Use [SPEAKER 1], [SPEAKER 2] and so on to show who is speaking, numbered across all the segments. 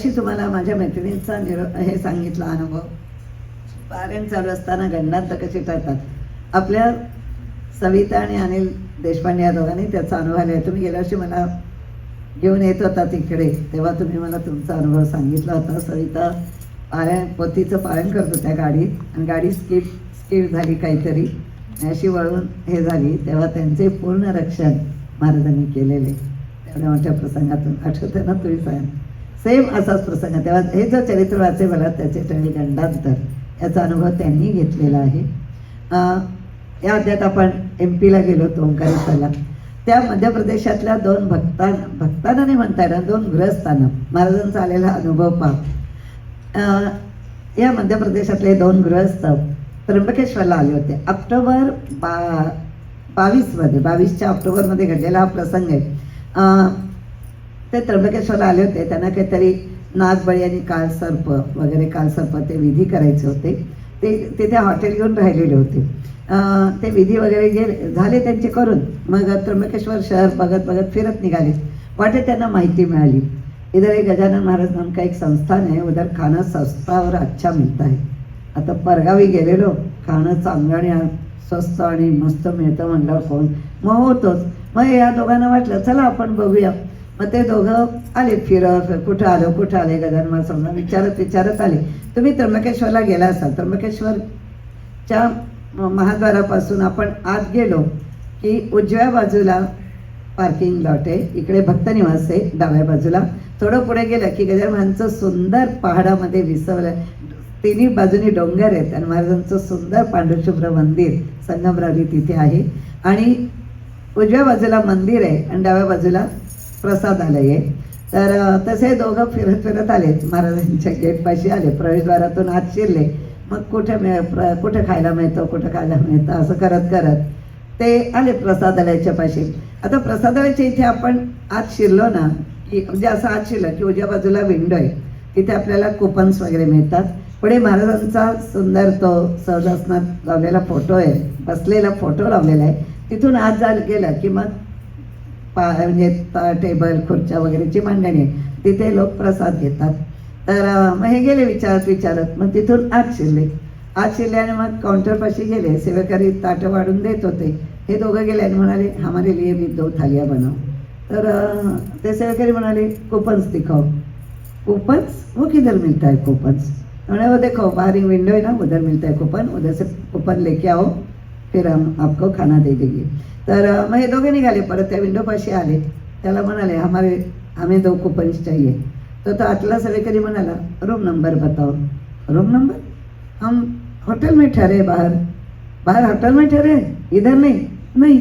[SPEAKER 1] मगाशी तुम्हाला माझ्या मैत्रिणींचा निरो हे सांगितला अनुभव. पारायण चालू असताना गणनात कशी ठरतात आपल्या सविता आणि अनिल देशपांडे या दोघांनी त्याचा अनुभव आला तुम्ही गेल्या वर्षी मला घेऊन येत होता तिकडे तेव्हा तुम्ही मला तुमचा अनुभव सांगितला होता. सविता पारायण पोतीचं पारायण करत होत्या गाडीत आणि गाडी स्किप स्किप झाली काहीतरी. अशी वळून हे झाली तेव्हा त्यांचे पूर्ण रक्षण महाराजांनी केलेले. तेवढ्या मोठ्या प्रसंगातून आठवतं ना तुम्ही सांग सेम असाच प्रसंग. तेव्हा हे जो चरित्र वाचे मला त्याचे टळी गंडांतर याचा अनुभव त्यांनी घेतलेला आहे. या अध्यात आपण एम पीला गेलो होतो ओंकारेश्वरला. त्या मध्य प्रदेशातल्या दोन भक्तां भक्तांना नाही म्हणता येणार दोन गृहस्थांना. महाराजांचा आलेला अनुभव पहा. या मध्य प्रदेशातले दोन गृहस्थ त्र्यंबकेश्वरला आले होते. ऑक्टोबर बा बावीसमध्ये बावीसच्या ऑक्टोबरमध्ये घडलेला हा प्रसंग आहे. ते त्र्यंबकेश्वर आले होते. त्यांना काहीतरी नागबळी आणि कालसर्प वगैरे कालसर्प ते विधी करायचे होते. ते तिथे हॉटेल घेऊन राहिलेले होते. ते विधी वगैरे गेले झाले त्यांचे करून मग त्र्यंबकेश्वर शहर बघत बघत फिरत निघाले. वाटे त्यांना माहिती मिळाली. इधर एक गजानन महाराज नाम का एक संस्थान आहे. उधर खाना सस्तावर अच्छा मिळतं आहे. आता परगावी गेलेलो. खाणं चांगलं आणि स्वस्त आणि मस्त मिळतं म्हणल्यावर कोण? मग होतोच. मग या दोघांना वाटलं चला आपण बघूया. मग ते दोघं आले फिरत कुठं आलो कुठं आले गजानन समजा विचारत विचारत आले. तुम्ही त्र्यंबकेश्वरला गेला असाल. त्र्यंबकेश्वरच्या महाद्वारापासून आपण आत गेलो की उजव्या बाजूला पार्किंग लॉट आहे. इकडे भक्तनिवास आहे डाव्या बाजूला. थोडं पुढे गेलं की गजानन सुंदर पहाडामध्ये विसवलं तिन्ही बाजूनी डोंगर आहेत आणि महाराजांचं सुंदर पांडुशुभ्र मंदिर संगमरावी तिथे आहे. आणि उजव्या बाजूला मंदिर आहे आणि डाव्या बाजूला प्रसादालय. आहे तर तसे दोघं फिरत फिरत आले महाराजांच्या गेटपाशी आले. प्रवेशद्वारातून आत शिरले. मग कुठे मिळ प्र कुठे खायला मिळतं कुठं खायला मिळतं असं करत करत ते आले प्रसादालयाच्या पाशी. आता प्रसादालयाच्या इथे आपण आत शिरलो ना की म्हणजे असं आत शिरलं की उजव्या बाजूला विंडो आहे. तिथे आपल्याला कुपन्स वगैरे मिळतात. पुढे महाराजांचा सुंदर तो सहजासनात लावलेला फोटो आहे. बसलेला फोटो लावलेला आहे. तिथून आत जा गेलं की मग पा म्हणजे टेबल खुर्च्या वगैरेची मांडणी. आहे तिथे लोक प्रसाद घेतात. तर मग हे गेले विचारत विचारत. मग तिथून आत शिरले. आत शिरले आणि मग काउंटरपाशी गेले. सेवेकरी ताटं वाढून देत होते. हे दोघं गेले आणि म्हणाले हमारे लिए भी दो थालिया बनाओ. तर ते सेवेकरी म्हणाले कुपन्स दिखाओ. कूपन्स? वो किधर मिलता है कूपन्स? म्हणे वो देखो बाहर विंडो है ना उधर मिलता है कूपन. उधर से कूपन लेके आओ. फिर हम आपको खाना दे देंगे। तर मग हे दोघे निघाले परत त्या विंडोपाशी आले। त्याला म्हणाले, हमारे, हमें दो कूपन्स चाहिए। तो तो आतला सवेकरी म्हणाला रूम नंबर बताओ। रूम नंबर हम होटल में ठहरे बाहर। बाहर होटल में ठहरे? इधर नहीं? नहीं।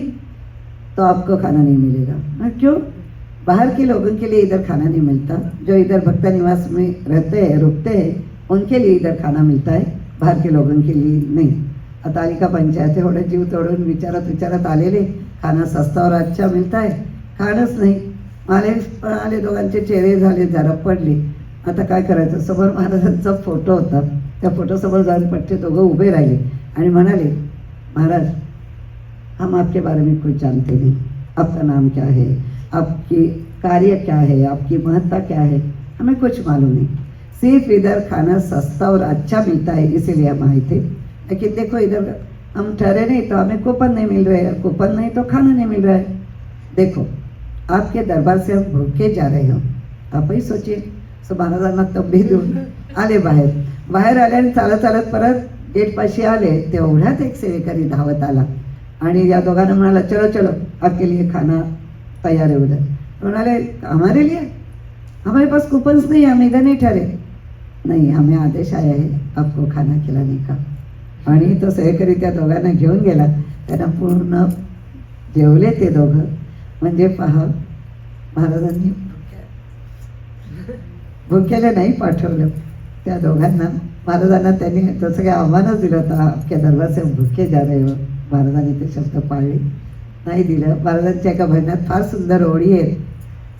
[SPEAKER 1] तो आपको खाना नहीं मिलेगा। मैं क्यों? बाहर के लोगों के लिए इधर खाना नहीं मिलता। जो इधर भक्ता निवास में रहते हैं, रुकते हैं, उनके लिए इधर खाना मिलता है। बाहर के लोगों के लिए नहीं। आता आली का पंचायत एवढं जीव तोडून विचारत विचारत आलेले. खाना सस्तावर अच्छा मिळता आहे खाणंच नाही. आले आले दोघांचे चेहरे झाले जरा पडले. आता काय करायचं? समोर महाराजांचा फोटो होता. त्या फोटोसमोर जाऊन पट्टे दोघं उभे राहिले आणि म्हणाले महाराज हम आपके बारे में कुछ जानते नहीं. आपका नाम क्या है? आपकी कार्य क्या है? आपकी महत्ता क्या है? हमें कुछ मालूम नहीं. सिर्फ इधर खाना सस्ता और अच्छा मिलता है इसीलिए हम आए थे. कि देखो इधर हम ठहरे नहीं तो हमें कूपन नहीं मिल रहे हैं। कूपन नहीं तो खाना नहीं मिल रहा है। देखो आपके दरबार से हम भूखे जा रहे हो। आप ही सोचिए सो महाराजांना तब्बी देऊन आले बाहेर। बाहेर आले आणि चालत चालत परत गेटपाशी आले तेवढ्यात एक सेवेकरी धावत आला. आणि या दोघांना म्हणाला चलो चलो आपके लिए खाना तयार है उधर. म्हणाले हमारे लिए? हमारे पास कूपन्स नहीं हम इधर नहीं ठहरे. नहीं हमें आदेश आया है आपको खाना खिलाने का. आणि तो सहकरी त्या दोघांना घेऊन गेला. त्यांना पूर्ण जेवले ते दोघं. म्हणजे पहा महाराजांनी भुक्याला नाही पाठवलं. त्या दोघांना महाराजांना त्यांनी तसं काही आव्हानच दिलं होतं. अख्ख्या दरबारचे भुके जावे हो महाराजांनी ते शब्द पाळले. नाही दिलं. महाराजांच्या एका भजनात फार सुंदर ओळी आहेत.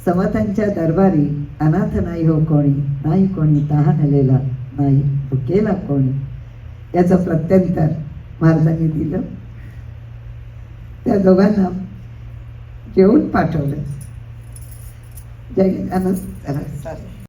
[SPEAKER 1] समर्थांच्या दरबारी अनाथ नाही हो कोणी. नाही कोणी तहानलेला नाही भुकेला कोणी. याचं प्रत्यंतर महाराजांनी दिलं. त्या दोघांना जेवून पाठवलं. जय गजानन चालेल.